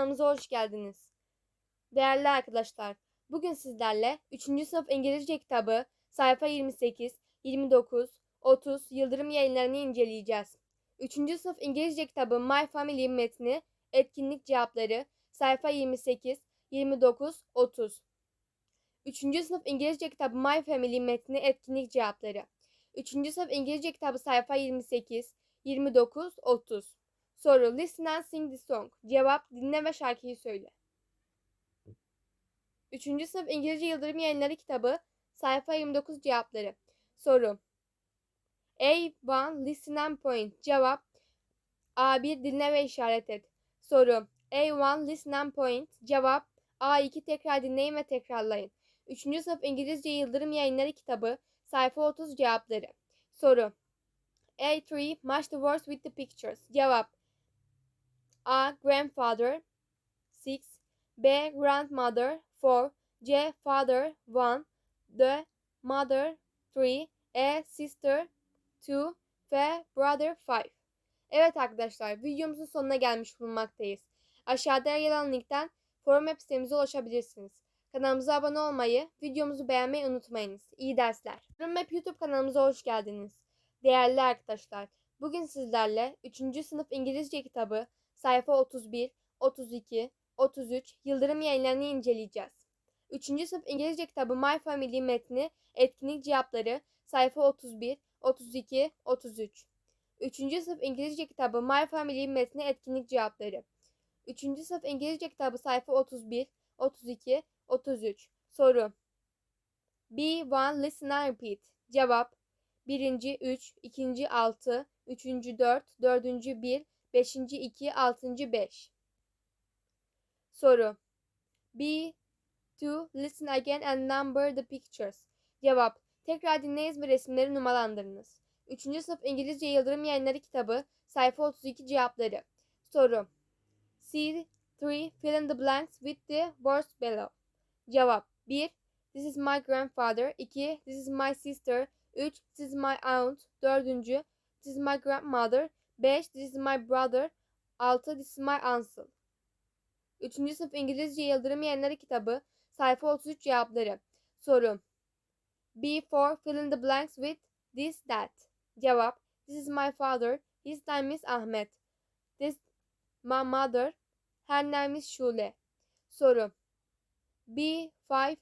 Kanalımıza hoş geldiniz. Değerli arkadaşlar, bugün sizlerle 3. sınıf İngilizce kitabı sayfa 28, 29, 30 Yıldırım yayınlarını inceleyeceğiz. 3. sınıf İngilizce kitabı My Family metni, etkinlik cevapları sayfa 28, 29, 30. 3. sınıf İngilizce kitabı My Family metni, etkinlik cevapları. 3. sınıf İngilizce kitabı sayfa 28, 29, 30. Soru Listen and sing the song. Cevap Dinle ve şarkıyı söyle. 3. sınıf İngilizce Yıldırım Yayınları kitabı sayfa 29 cevapları. Soru A1 Listen and point. Cevap A1 dinle ve işaret et. Soru A1 Listen and point. Cevap A2 tekrar dinleyin ve tekrarlayın. 3. sınıf İngilizce Yıldırım Yayınları kitabı sayfa 30 cevapları. Soru A3 Match the words with the pictures. Cevap A. Grandfather 6 B. Grandmother 4 C. Father 1 D. Mother 3 E. Sister 2 F. Brother 5 Evet arkadaşlar videomuzun sonuna gelmiş bulunmaktayız. Aşağıda yer alan linkten forum web sitemize ulaşabilirsiniz. Kanalımıza abone olmayı, videomuzu beğenmeyi unutmayınız. İyi dersler. Forum Map YouTube kanalımıza hoş geldiniz. Değerli arkadaşlar, bugün sizlerle 3. sınıf İngilizce kitabı sayfa 31, 32, 33 Yıldırım yayınlarını inceleyeceğiz. 3. sınıf İngilizce kitabı My Family metni, etkinlik cevapları sayfa 31, 32, 33. 3. sınıf İngilizce kitabı My Family metni, etkinlik cevapları. 3. sınıf İngilizce kitabı sayfa 31, 32, 33. Soru B1 Listen and Repeat. Cevap 1. 3, 2. 6, 3. 4, 4. 1, 5. 2, 6. 5. Soru B2 Listen again and number the pictures. Cevap Tekrar dinleyiniz ve resimleri numaralandırınız. 3. sınıf İngilizce Yıldırım Yayınları kitabı sayfa 32 cevapları. Soru C3 Fill in the blanks with the words below. Cevap 1. This is my grandfather. 2. This is my sister. 3. This is my aunt. 4. This is my grandmother. 5. This is my brother. 6. This is my uncle. 3. sınıf İngilizce Yıldırım Yayınları kitabı sayfa 33 cevapları. Soru B4 fill in the blanks with this that. Cevap This is my father. His name is Ahmet. This my mother. Her name is Şule. Soru B5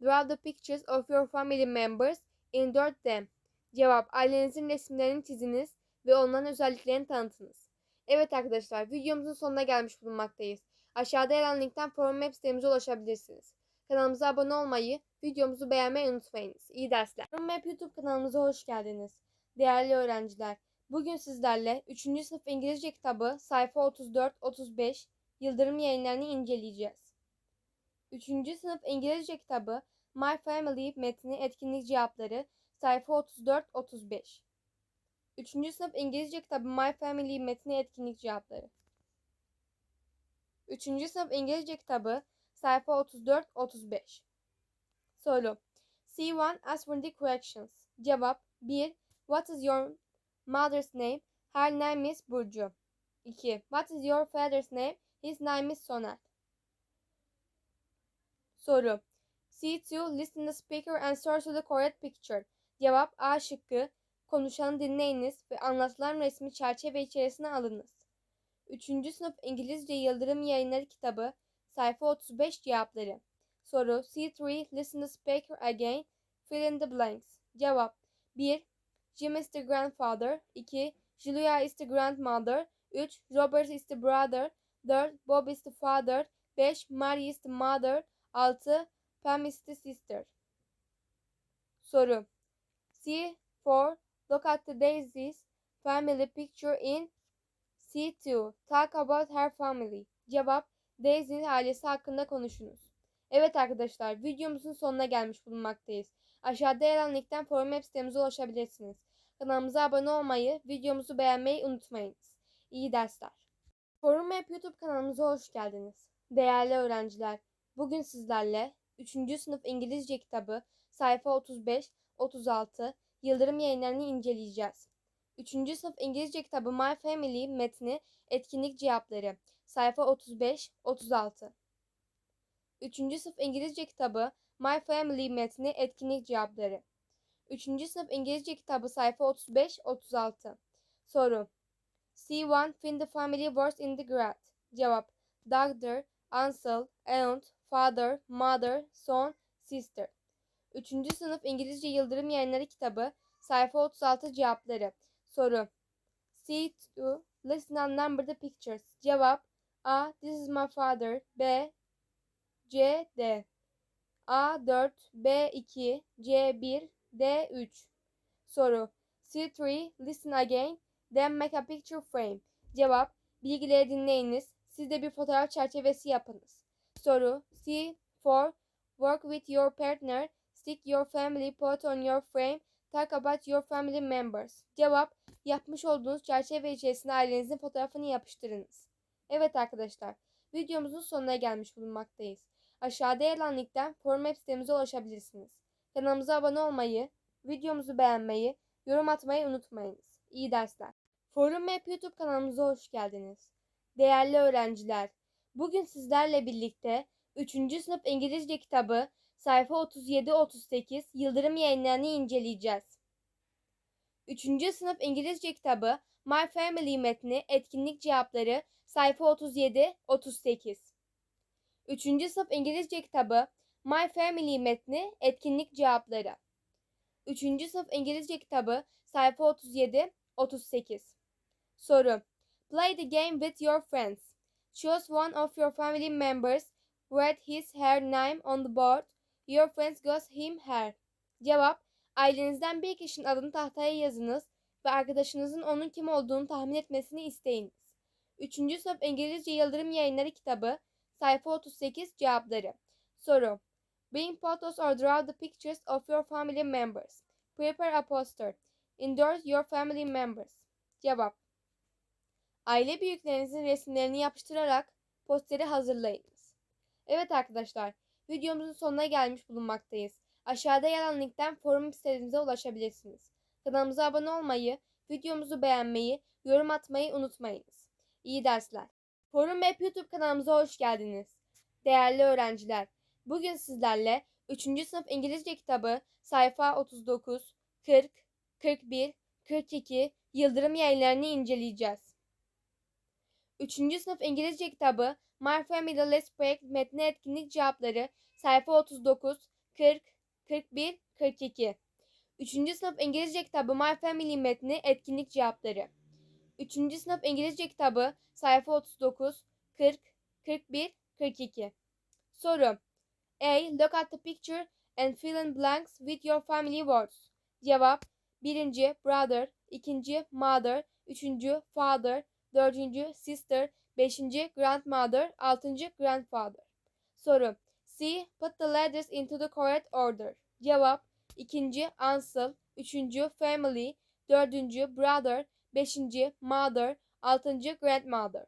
Draw the pictures of your family members. Insert them. Cevap Ailenizin resimlerini çiziniz ve onların özelliklerini tanıtınız. Evet arkadaşlar videomuzun sonuna gelmiş bulunmaktayız. Aşağıda yer alan linkten forum web sitemize ulaşabilirsiniz. Kanalımıza abone olmayı, videomuzu beğenmeyi unutmayınız. İyi dersler. Forum Map YouTube kanalımıza hoş geldiniz. Değerli öğrenciler, bugün sizlerle 3. sınıf İngilizce kitabı sayfa 34-35 Yıldırım yayınlarını inceleyeceğiz. 3. sınıf İngilizce kitabı My Family metni etkinlik cevapları sayfa 34-35 3. sınıf İngilizce kitabı My Family metni etkinlik cevapları 3. sınıf İngilizce kitabı sayfa 34-35 Soru C1 Ask for the corrections Cevap 1. What is your mother's name? Her name is Burcu 2. What is your father's name? His name is Soner Soru C2 Listen the speaker and search the correct picture Cevap A şıkkı Konuşanı dinleyiniz ve anlatılan resmi çerçeve içerisine alınız. 3. sınıf İngilizce Yıldırım Yayınları kitabı sayfa 35 cevapları. Soru C3 Listen the speaker again. Fill in the blanks. Cevap 1. Jim is the grandfather. 2. Julia is the grandmother. 3. Robert is the brother. 4. Bob is the father. 5. Mary is the mother. 6. Pam is the sister. Soru C4 Look at the Daisy's family picture in C2. Talk about her family. Cevap Daisy'nin ailesi hakkında konuşunuz. Evet arkadaşlar videomuzun sonuna gelmiş bulunmaktayız. Aşağıda yer alan linkten forum web sitemize ulaşabilirsiniz. Kanalımıza abone olmayı, videomuzu beğenmeyi unutmayınız. İyi dersler. Forum Web YouTube kanalımıza hoş geldiniz. Değerli öğrenciler, bugün sizlerle 3. sınıf İngilizce kitabı sayfa 35, 36, Yıldırım yayınlarını inceleyeceğiz. 3. sınıf İngilizce kitabı My Family metni etkinlik cevapları. Sayfa 35-36. 3. sınıf İngilizce kitabı My Family metni etkinlik cevapları. 3. sınıf İngilizce kitabı sayfa 35-36. Soru. C1 Find the family words in the graph. Cevap. Doctor, uncle, aunt, father, mother, son, sister. 3. sınıf İngilizce Yıldırım Yayınları kitabı sayfa 36 cevapları. Soru. C2 Listen and number the pictures. Cevap. A. This is my father. B. C. D. A4, B2, C1, D3. Soru. C3. Listen again. Then make a picture frame. Cevap. Bilgileri dinleyiniz. Siz de bir fotoğraf çerçevesi yapınız. Soru. C4. Work with your partner. Stick your family photo on your frame. Talk about your family members. Cevap. Yapmış olduğunuz çerçeve içerisine ailenizin fotoğrafını yapıştırınız. Evet arkadaşlar. Videomuzun sonuna gelmiş bulunmaktayız. Aşağıda yer alan linkten forum web sitemize ulaşabilirsiniz. Kanalımıza abone olmayı, videomuzu beğenmeyi, yorum atmayı unutmayınız. İyi dersler. Forum Map YouTube kanalımıza hoş geldiniz. Değerli öğrenciler, bugün sizlerle birlikte 3. sınıf İngilizce kitabı sayfa 37-38 Yıldırım yayınlarını inceleyeceğiz. 3. sınıf İngilizce kitabı My Family metni etkinlik cevapları sayfa 37-38. 3. sınıf İngilizce kitabı My Family metni etkinlik cevapları. 3. sınıf İngilizce kitabı sayfa 37-38. Soru. Play the game with your friends. Choose one of your family members. Write his her name on the board. Your friends goes him her. Cevap. Ailenizden bir kişinin adını tahtaya yazınız ve arkadaşınızın onun kim olduğunu tahmin etmesini isteyiniz. 3. sınıf İngilizce Yıldırım Yayınları kitabı sayfa 38 cevapları. Soru. Bring photos or draw the pictures of your family members. Prepare a poster. Endorse your family members. Cevap. Aile büyüklerinizin resimlerini yapıştırarak posteri hazırlayınız. Evet arkadaşlar, videomuzun sonuna gelmiş bulunmaktayız. Aşağıda yer alan linkten forum sitemize ulaşabilirsiniz. Kanalımıza abone olmayı, videomuzu beğenmeyi, yorum atmayı unutmayınız. İyi dersler. Forum Map YouTube kanalımıza hoş geldiniz. Değerli öğrenciler, bugün sizlerle 3. sınıf İngilizce kitabı sayfa 39, 40, 41, 42 Yıldırım yayınlarını inceleyeceğiz. 3. sınıf İngilizce kitabı My Family Let's Break metni etkinlik cevapları sayfa 39, 40, 41, 42. 3. sınıf İngilizce kitabı My Family metni etkinlik cevapları. 3. sınıf İngilizce kitabı sayfa 39, 40, 41, 42. Soru. A. Look at the picture and fill in blanks with your family words. Cevap. 1. Brother. 2. Mother. 3. Father. 4. Sister. 5. Grandmother. 6. Grandfather. Soru. C. Put the letters into the correct order. Cevap. 2. Uncle. 3. Family. 4. Brother. 5. Mother. 6. Grandmother.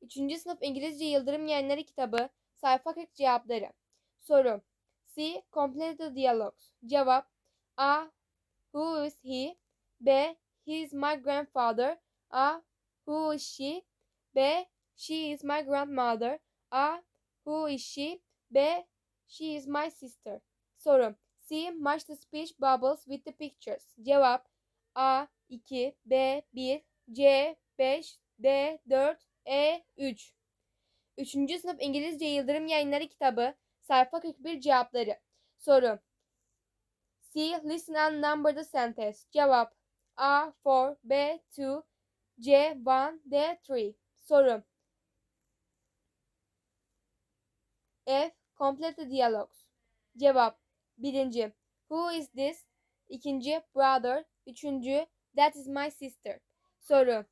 3. sınıf İngilizce Yıldırım Yayınları kitabı sayfa 40 cevapları. Soru. C. Complete the dialogues. Cevap. A. Who is he? B. He is my grandfather. A. Who is she? B. She is my grandmother. A. Who is she? B. She is my sister. Soru. C. Match the speech bubbles with the pictures. Cevap. A. 2. B. 1. C. 5. D. 4. E. 3. 3. sınıf İngilizce Yıldırım Yayınları kitabı sayfa 41 cevapları. Soru. C. Listen and number the sentence. Cevap. A. 4. B. 2. C. 1. D. 3. Soru. F. Complete the dialogues. Cevap. Birinci. Who is this? İkinci. Brother. Üçüncü. That is my sister. Soru.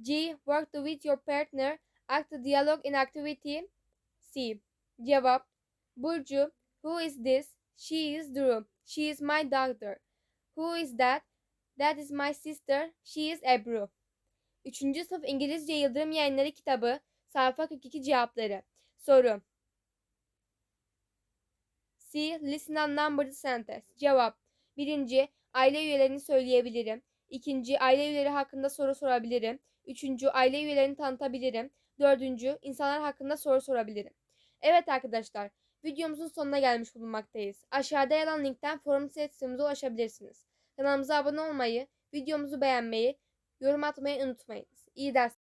G. Work with your partner. Act the dialogue in activity. C. Cevap. Burcu. Who is this? She is Drew. She is my daughter. Who is that? That is my sister. She is Ebru. Üçüncü sınıf İngilizce Yıldırım Yayınları kitabı sayfa 42 cevapları. Soru. C. Listen and number the sentence. Cevap. Birinci. Aile üyelerini söyleyebilirim. İkinci, aile üyeleri hakkında soru sorabilirim. Üçüncü, aile üyelerini tanıtabilirim. Dördüncü, insanlar hakkında soru sorabilirim. Evet arkadaşlar, videomuzun sonuna gelmiş bulunmaktayız. Aşağıda yer alan linkten forum sitemize ulaşabilirsiniz. Kanalımıza abone olmayı, videomuzu beğenmeyi, yorum atmayı unutmayınız. İyi ders.